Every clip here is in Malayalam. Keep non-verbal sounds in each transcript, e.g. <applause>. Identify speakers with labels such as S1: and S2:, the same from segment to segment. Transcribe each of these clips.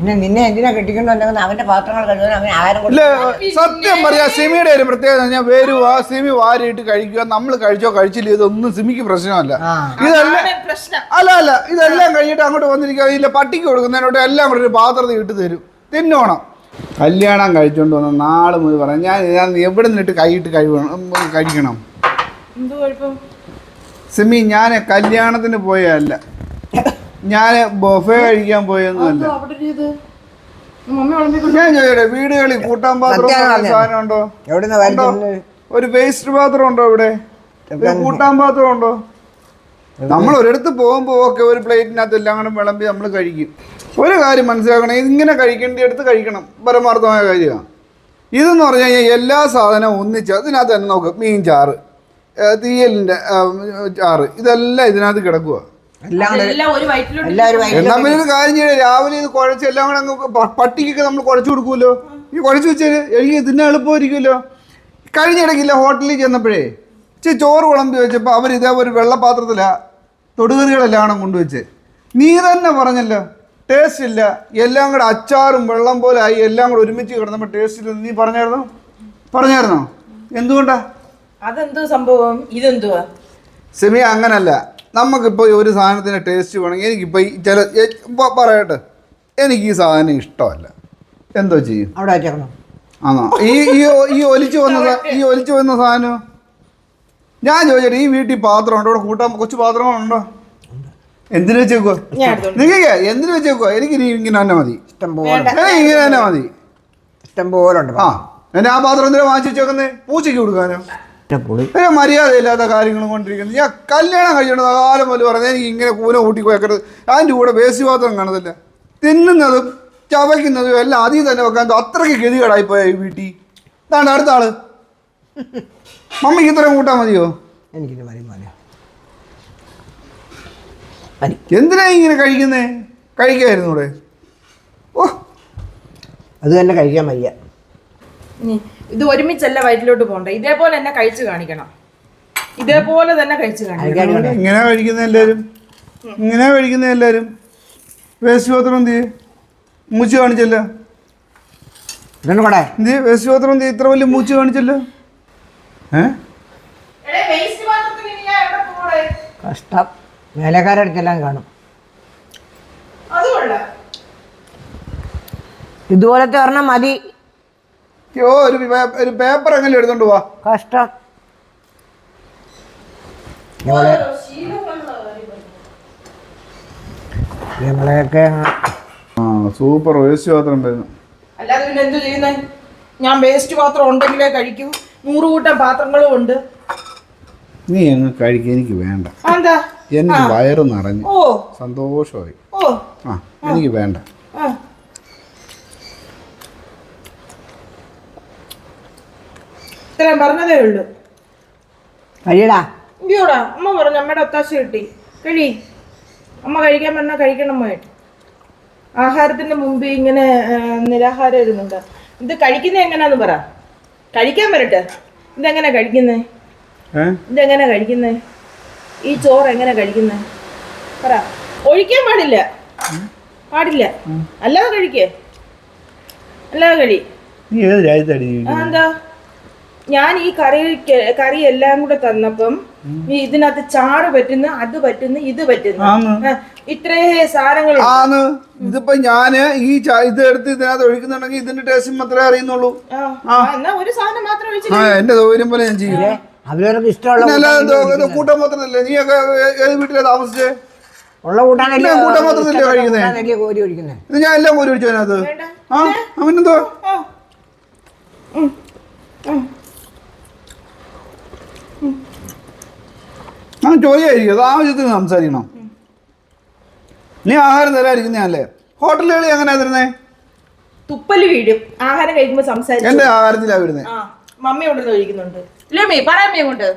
S1: പിന്നെ നിന്നെ എന്തിനാ കെട്ടിക്കൊണ്ടുവന്നെങ്കിൽ അവന്റെ പാത്രങ്ങൾ കഴുകാൻ അവൻ ആഹാരം
S2: ഇല്ല സത്യം പറയാ സിമിയുടെ ഒരു പ്രത്യേകത ഞാൻ വരുവാ സിമി വാരിയിട്ട് കഴിക്കുക നമ്മൾ കഴിച്ചോ കഴിച്ചില്ല ഇതൊന്നും സിമിക്ക് പ്രശ്നമല്ല.
S1: ആ.
S2: ഇതെല്ലാം
S3: അതാണ് പ്രശ്നം.
S2: അല്ല അല്ല ഇതെല്ലാം കഴിഞ്ഞിട്ട് അങ്ങോട്ട് വന്നിരിക്കുക ഇല്ല പട്ടിക്ക് കൊടുക്കുന്നതിനോട്ട് എല്ലാം കൂടെ ഒരു പാത്രത്തിൽ ഇട്ട് തരും. തിന്നോണം. കല്യാണം കഴിച്ചോണ്ട് വന്ന നാൾ മുതൽ പറയാം ഞാൻ ഞാൻ എവിടെ നിന്നിട്ട് കൈയിട്ട് കഴിവണം ഉം, കഴിക്കണം?
S3: എന്ത് കുഴപ്പം?
S2: സിമി ഞാൻ കല്യാണത്തിന് പോയതല്ല. ഞാൻ ബൊഫേ കഴിക്കാൻ
S3: പോയെന്നല്ല
S2: ഞാൻ ചോദിക്കട്ടെ വീടുകളിൽ കൂട്ടാൻ പാത്രം സാധനം ഉണ്ടോ? ഉണ്ടോ? ഒരു വേസ്റ്റ് പാത്രം ഉണ്ടോ ഇവിടെ കൂട്ടാൻ പാത്രം ഉണ്ടോ? നമ്മൾ ഒരിടത്ത് പോകുമ്പോൾ ഒക്കെ ഒരു പ്ലേറ്റിനകത്ത് എല്ലാം കൂടെ വിളമ്പി നമ്മൾ കഴിക്കും. ഒരു കാര്യം മനസ്സിലാക്കണം ഇങ്ങനെ കഴിക്കേണ്ട അടുത്ത് കഴിക്കണം. പരമാർത്ഥമായ കാര്യമാണ്. ഇതെന്ന് പറഞ്ഞു കഴിഞ്ഞാൽ എല്ലാ സാധനവും ഒന്നിച്ച് അതിനകത്ത് തന്നെ നോക്കുക മീൻ ചാറ് തീയലിന്റെ ചാറ് ഇതെല്ലാം ഇതിനകത്ത് കിടക്കുക
S1: എല്ലാം
S3: എല്ലാം ഒരു വയറ്റിലോട്ട്
S1: എല്ലാവരും
S2: എന്നാ പിന്നെ ഒരു കാര്യം ചെയ്യാം രാവിലെ ഇത് കുഴച്ച് എല്ലാം കൂടെ അങ്ങ് പട്ടിക്കൊക്കെ നമ്മൾ കുഴച്ചു കൊടുക്കുമല്ലോ ഈ കുഴച്ചു വെച്ചാൽ എനിക്ക് തിന്നാൻ എളുപ്പമായിരിക്കുമല്ലോ കഴിഞ്ഞിടയ്ക്കില്ല ഹോട്ടലിൽ ചെന്നപ്പോഴേ ഇച്ചിരി ചോറ് വിളമ്പി വെച്ചപ്പോൾ അവർ ഇതേ ഒരു വെള്ളപാത്രത്തിലാ തൊടുകറികളെല്ലാം കൊണ്ടുവച്ച്. നീ തന്നെ പറഞ്ഞല്ലോ ടേസ്റ്റ് ഇല്ല. എല്ലാം കൂടെ അച്ചാറും വെള്ളം പോലെ ആയി എല്ലാം കൂടെ ഒരുമിച്ച് കിടന്നപ്പോൾ ടേസ്റ്റ് ഇല്ല നീ പറഞ്ഞായിരുന്നോ? പറഞ്ഞായിരുന്നോ? എന്തുകൊണ്ടാ?
S3: അതെന്തോ സംഭവം? ഇതെന്തുവാ?
S2: സെമി അങ്ങനല്ല. നമുക്കിപ്പോൾ ഒരു സാധനത്തിന് ടേസ്റ്റ് വേണമെങ്കിൽ എനിക്കിപ്പോൾ ഈ ചില പറയട്ടെ. എനിക്ക് ഈ സാധനം ഇഷ്ടമല്ല. എന്തോ ചെയ്യും?
S1: അവിടെ വെച്ചേക്കണം
S2: ആണോ? ഈ ഈ ഈ ഒലിച്ചു വന്ന ഈ ഒലിച്ചു വന്ന സാധനം? ഞാൻ ചോദിച്ചിട്ട് ഈ വീട്ടിൽ പാത്രം ഉണ്ടോ? ഇവിടെ കൂട്ടാൻ കൊച്ചു പാത്രങ്ങളുണ്ടോ എന്തിനു വെച്ചേക്കോ
S3: ഞാൻ എടുത്തോണ്ട്
S2: നിങ്ങൾക്ക് എന്തിനു വെച്ചേക്കോ എനിക്ക് ഇനി ഇങ്ങനെ തന്നെ മതി. ഇങ്ങനെ തന്നെ മതി.
S1: ഇഷ്ടം പോലെ ഉണ്ട്
S2: ആ എന്നെ ആ പാത്രം എന്തിനാ വാങ്ങിച്ചു വെച്ചേക്കുന്നേ? പൂച്ചയ്ക്ക് കൊടുക്കാനോ?
S1: പുളി
S2: ഒരു മര്യാദയില്ലാത്ത കാര്യങ്ങളും കൊണ്ടിരിക്കുന്നത് ഞാൻ കല്യാണം കഴിയണത് കാലം പോലും പറഞ്ഞാൽ എനിക്ക് ഇങ്ങനെ കൂന കൂട്ടി വെക്കരുത് അതിന്റെ കൂടെ വേസ്റ്റ് പാത്രം കാണത്തില്ല. തിന്നുന്നതും ചവയ്ക്കുന്നതും എല്ലാം അതിൽ തന്നെ വെക്കാൻ അത്രയ്ക്ക് ഗതികേടായിപ്പോയ ഈ വീട്ടിൽ. ഇതാണ് അടുത്ത ആൾ. മമ്മിക്ക് ഇത്രയും കൂട്ടാൻ മതിയോ?
S1: എനിക്കിത് മതി മോനെ മതി.
S2: എന്തിനാ ഇങ്ങനെ കഴിക്കുന്നേ? കഴിക്കായിരുന്നു ഇവിടെ. ഓ.
S1: അത് തന്നെ കഴിക്കാൻ വയ്യ.
S3: ഇത് ഒരുമിച്ചല്ല വയറ്റിലോട്ട് പോകണ്ട? ഇതേപോലെ തന്നെ കഴിച്ചു കാണിക്കണം. ഇതേപോലെ തന്നെ കഴിച്ചു കാണിക്കണം.
S2: ഇങ്ങനെ കഴിക്കുന്ന എല്ലാവരും ഇങ്ങനെ കഴിക്കുന്ന എല്ലാവരും വേസ്റ്റ് പാത്രം എന്ത് ചെയ്യും? മൂച്ച് കാണിച്ചല്ലോ.
S1: ഇതൊന്നും കൂടെ
S2: എന്ത് വേസ്റ്റ് പാത്രം എന്ത് ചെയ്യും? ഇത്ര വലിയ മൂച്ച് കാണിച്ചല്ലോ. ഏ?
S1: കഷ്ടം. വേലക്കാരടുത്തെല്ലാം കാണും. ഇതുപോലത്തെ ഒരെണ്ണം മതി.
S2: യോ ഒരു ഒരു പേപ്പർ എങ്ങനെ എടുത്തോണ്ട് പോവാ.
S1: കഷ്ടം. ഞങ്ങളെ ഞങ്ങളെയൊക്കെ
S2: ആ സൂപ്പർ വേസ്റ്റ് പാത്രം വരുന്നു
S3: അല്ലാതെ പിന്നെ എന്തു ചെയ്യുന്നേ? ഞാൻ വേസ്റ്റ് പാത്രം ഉണ്ടെങ്കിലേ കഴിക്കൂ. നൂറ് കൂട്ടം പാത്രങ്ങളും ഉണ്ട്.
S2: നീ അങ്ങ് കഴിക്കുക എനിക്ക് വേണ്ട.
S3: എന്താ
S2: എന്റെ വയറ് നിറഞ്ഞു.
S3: ഓ.
S2: സന്തോഷമായി.
S3: ഓ.
S2: ആ എനിക്ക് വേണ്ട.
S3: ആ. ഇത്രയും പറഞ്ഞതേ ഉള്ളൂ.
S1: കഴിയടാ.
S3: അയ്യോടാ അമ്മ പറഞ്ഞു അമ്മയുടെ ഒത്താശ കിട്ടി. കഴി. അമ്മ കഴിക്കാൻ പറഞ്ഞാൽ കഴിക്കണം പോയിട്ട് ആഹാരത്തിന്റെ മുമ്പ് ഇങ്ങനെ നിരാഹാരം ഇരുന്നുണ്ട് ഇത് കഴിക്കുന്നത് എങ്ങനെയാന്ന് പറ. കഴിക്കാൻ വരട്ടെ. ഇതെങ്ങനെ കഴിക്കുന്നേ? ഇതെങ്ങനെ കഴിക്കുന്നേ? ഈ ചോറ് എങ്ങനെ കഴിക്കുന്നേ? പറ. ഒഴിക്കാൻ പാടില്ല. പാടില്ല. അല്ലാതെ കഴിക്കേ. അല്ലാതെ കഴി. എന്താ? ഞാൻ ഈ കറി കറി എല്ലാം കൂടെ തന്നപ്പം ഈ ഇതിനകത്ത് ചാറ് പറ്റുന്നു അത് പറ്റുന്നു ഇത് പറ്റുന്നു. ഇത്രേ സാധനങ്ങൾ
S2: ആണ് ഇതിപ്പോ ഞാൻ ഈ ഇത് എടുത്ത് ഇതിനകത്ത് ഒഴിക്കുന്നുണ്ടെങ്കിൽ ഇതിന്റെ ടേസ്റ്റ് മാത്രമേ അറിയുന്നുള്ളൂ.
S3: എന്നാ ഒരു സാധനം മാത്രം
S2: എന്റെ സൗകര്യം പോലെ ഞാൻ ചെയ്യും.
S1: അവരവർക്ക് ഇഷ്ടമുള്ള
S2: കൂട്ടം മാത്രമല്ലേ? നീയൊക്കെ ഏത് വീട്ടിലാ താമസിച്ചേ?
S1: ഉള്ള കൂട്ടാനല്ലേ
S2: ഇല്ല, കൂട്ടാൻ മാത്രമല്ലേ
S1: ഇഷ്ടപ്പെട്ട
S2: കഴിക്കുന്നേ?
S1: കൂട്ടാനല്ലേ കോരി ഒഴിക്കുന്നത്
S2: ഇത് ഞാൻ എല്ലാം കോരി ഒഴിച്ചു അതിനകത്ത്.
S3: വേണ്ട.
S2: ആ അവനെന്തോ
S3: ആ. ഉം. ഉം.
S2: ആ ചോദ്യമായിരിക്കും അത് ആവശ്യത്തിന് സംസാരിക്കണം. നീ ആഹാരം തരാതിരിക്കുന്നതല്ലേ ഹോട്ടലുകളിൽ എങ്ങനെയാ തരുന്നേ?
S3: തുപ്പൽ വീഴും. ആഹാരം കഴിക്കുമ്പോ സംസാരിച്ചു
S2: എന്റെ ആഹാരത്തിലാ വരുന്നേ.
S3: ആ മമ്മി കൊണ്ടുവന്ന് ഒഴിക്കുന്നുണ്ട് ഇല്ലേ മീ കൊണ്ട്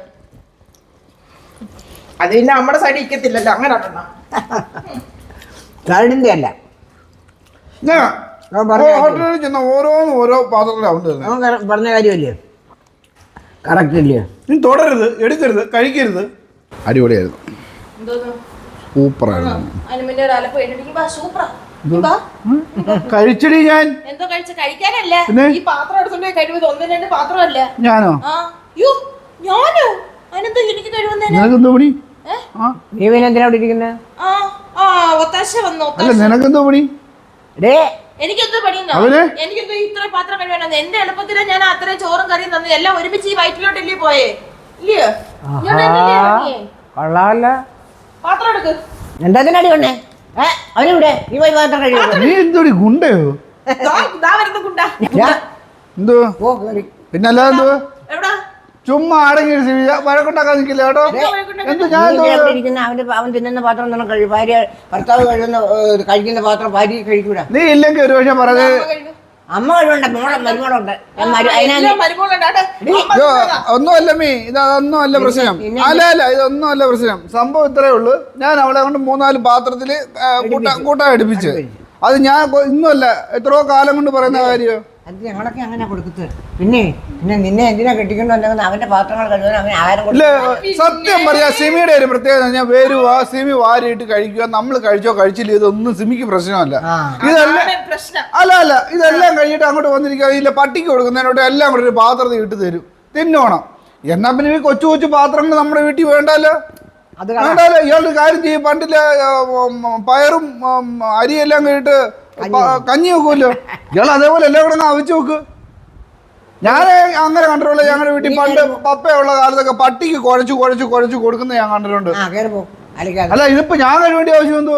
S3: അത് പിന്നെ നമ്മുടെ സൈഡ് ഇരിക്കത്തില്ലല്ലോ അങ്ങനെ.
S1: കരടിന്റെ അല്ല.
S2: ഞാൻ
S1: പറഞ്ഞ
S2: ഹോട്ടലിൽ ചെന്ന ഓരോന്നും ഓരോ പാത്രത്തിലാവും തരുന്നത്
S1: അവൻ പറഞ്ഞ കാര്യമല്ലേ? കറക്റ്റ് ഇല്ലേ
S2: നീ തുടരുത് എടുക്കരുത് കഴിക്കരുത്. അടിപൊളിയായിരുന്നു. സൂപ്പറായിരുന്നു. കഴിച്ചടി ഞാൻ.
S3: എന്തോ കഴിച്ച? കഴിക്കാനല്ല? ഈ പാത്രം എടുത്തോണ്ട് കഴിവത് ഒന്നും രണ്ട് പാത്രമല്ല?
S2: ഞാനോ?
S3: ഞാനോ? അതിനെന്തോ എനിക്ക്
S2: പണി?
S1: നീ പിന്നെ എന്തിനാ അവിടെ ഇരിക്കുന്നത്
S3: ആ ആ ഒത്താശ വന്നു
S2: അല്ല
S3: ഒത്താശ.
S2: നിനക്കെന്തോ പണി?
S1: ഡേ.
S3: എനിക്കെന്തോ പണിയുന്നോ? എനിക്കെന്തോ ഇത്ര പാത്രം കഴിവാണ് എന്റെ എളുപ്പത്തിലെ ഞാൻ അത്രയും ചോറും കറിയും തന്നു എല്ലാം ഒരുമിച്ച് ഈ വയറ്റിലോട്ടല്ലേ പോയേ?
S1: കൊള്ളാമല്ല. എന്താ അടി കൊണ്ടേ? ഏ അവനിവിടെ. നീ പോയി പാത്രം കഴിയും
S2: നീ എന്തോടി ഗുണ്ടയോ? എന്തോ
S1: ഓ കേറി
S2: പിന്നെ അല്ലാതെ എന്തോ? ചുമ്മാ അടങ്ങി വഴക്കുണ്ടാക്കാൻ നിൽക്കില്ല കേട്ടോ? എന്ത് ഞാൻ
S1: അവന്റെ അവൻ തിന്നുന്ന പാത്രം തന്നെ കഴിയും ഭാര്യ ഭർത്താവ് കഴിയുന്ന കഴിക്കുന്ന പാത്രം ഭാര്യ കഴിക്കൂടാ
S2: നീ ഇല്ലെങ്കിൽ ഒരു പക്ഷെ പറഞ്ഞത്
S3: അമ്മ കഴിവ്.
S1: അമ്മ കഴിവുണ്ട് മോളെ മരുമോളുണ്ട്
S2: ഒന്നുമല്ല മീ ഇത് അതൊന്നും അല്ല പ്രശ്നം. അല്ല അല്ല ഇതൊന്നും അല്ല പ്രശ്നം. സംഭവം ഇത്രേ ഉള്ളൂ. ഞാൻ അവളെ കൊണ്ട് മൂന്നാൽ പാത്രത്തിൽ കൂട്ടാൻ അടുപ്പിച്ച് അത് ഞാൻ ഇന്നല്ല ഇന്നുമല്ല എത്രയോ കാലം കൊണ്ട് പറയുന്ന കാര്യം.
S1: അത് ഞങ്ങളൊക്കെ അങ്ങനെ കൊടുക്കുന്നത് പിന്നെ പിന്നെ നിന്നെ എന്തിനാ കെട്ടിക്കൊണ്ടല്ലെങ്കിൽ അവന്റെ പാത്രങ്ങൾ കഴിവാൻ അവൻ ആഹാരം
S2: സത്യം പറയാ സിമിയുടെ ഒരു പ്രത്യേകത ഞാൻ വരുവാ സിമി വാരിയിട്ട് കഴിക്കുക. നമ്മൾ കഴിച്ചോ കഴിച്ചില്ല ഇതൊന്നും സിമിക്ക് പ്രശ്നമല്ല.
S1: ആ.
S2: ഇതല്ല
S3: പ്രശ്നം.
S2: അല്ല അല്ല ഇതെല്ലാം കഴിഞ്ഞിട്ട് അങ്ങോട്ട് വന്നിരിക്കുക. ഇല്ല പട്ടിക്ക് കൊടുക്കുന്നതിനോട്ട് എല്ലാം കൂടെ ഒരു പാത്രത്തിൽ ഇട്ട് തരും. തിന്നോണം. എന്നാ പിന്നെ ഈ കൊച്ചു കൊച്ചു പാത്രങ്ങൾ നമ്മുടെ വീട്ടിൽ വേണ്ടല്ലോ?
S1: അത്.
S2: വേണ്ടല്ലോ. ഇയാളുടെ കാര്യം ചെയ്യും. പണ്ടില്ല പയറും അരിയെല്ലാം കഴിഞ്ഞിട്ട് കഞ്ഞി വെക്കുമല്ലോ? ഇയാൾ അതേപോലെ എല്ലാം കൂടെ അവിച്ച് വെക്ക്. ഞാൻ അങ്ങനെ കണ്ടിട്ടുള്ള ഞങ്ങളുടെ വീട്ടിൽ പണ്ട് പപ്പയുള്ള കാലത്തൊക്കെ പട്ടിക്ക് കുഴച്ച് കുഴച്ച് കുഴച്ച് കൊടുക്കുന്ന ഞാൻ കണ്ടിട്ടുണ്ട്. അല്ല ഇതിപ്പോ ഞാൻ കഴിവേണ്ടി ആവശ്യം എന്തോ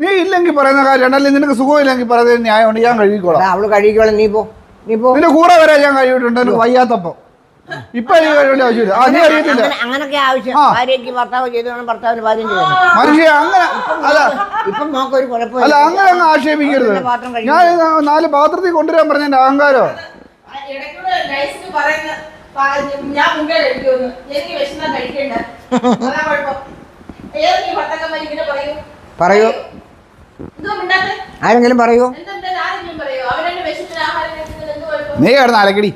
S2: നീ ഇല്ലെങ്കിൽ പറയുന്ന കാര്യമാണ് അല്ലെങ്കിൽ നിനക്ക് സുഖമില്ലെങ്കിൽ പറയുന്നത് ന്യായമുണ്ട് ഞാൻ കഴുകിക്കോളാം.
S1: അവൾ കഴിക്കോളാം നീ പോ നീ പോ.
S2: നിന്റെ കൂടെ വരാൻ ഞാൻ കഴിയിട്ടുണ്ട് എനിക്ക് വയ്യാത്തപ്പോ. ഇപ്പൊ എനിക്ക് ആവശ്യമില്ല.
S1: അങ്ങനൊക്കെ ആവശ്യം.
S2: ആ.
S1: ഭാര്യയ്ക്ക് ഭർത്താവ് ചെയ്തതാണ് ഭർത്താവിന് ഭാര്യയും ചെയ്തത്
S2: മനുഷ്യ അങ്ങനെ അല്ല.
S1: ഇപ്പം നോക്ക് ഒരു കുഴപ്പമില്ല.
S2: അല്ല അങ്ങനെ അങ്ങ് ആക്ഷേപിക്കരുത്.
S1: അവരുടെ പാത്രം കഴിക്കും.
S2: ഞാൻ ഇത് നാല് പാത്രത്തിൽ കൊണ്ടുവരാൻ പറഞ്ഞ എന്റെ അഹങ്കാരോ
S3: ആ, ഇടയ്ക്കൂടെ നൈസിന് പറയുന്ന പാ- ഞാൻ മുമ്പേ കഴിക്കുമെന്ന് എനിക്ക് വിശന്നാ കഴിക്കണ്ട. അതാ കുഴപ്പം. ഏതെങ്കിലും ഭർത്താക്കന്മാർ ഇങ്ങനെ പറയൂ?
S1: പറയൂ.
S3: എന്ത്
S1: പറയോ
S2: നീ കിടന്ന് അലക്കടി.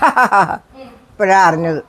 S2: <laughs>
S1: ഇപ്പോഴാ അറിഞ്ഞത്.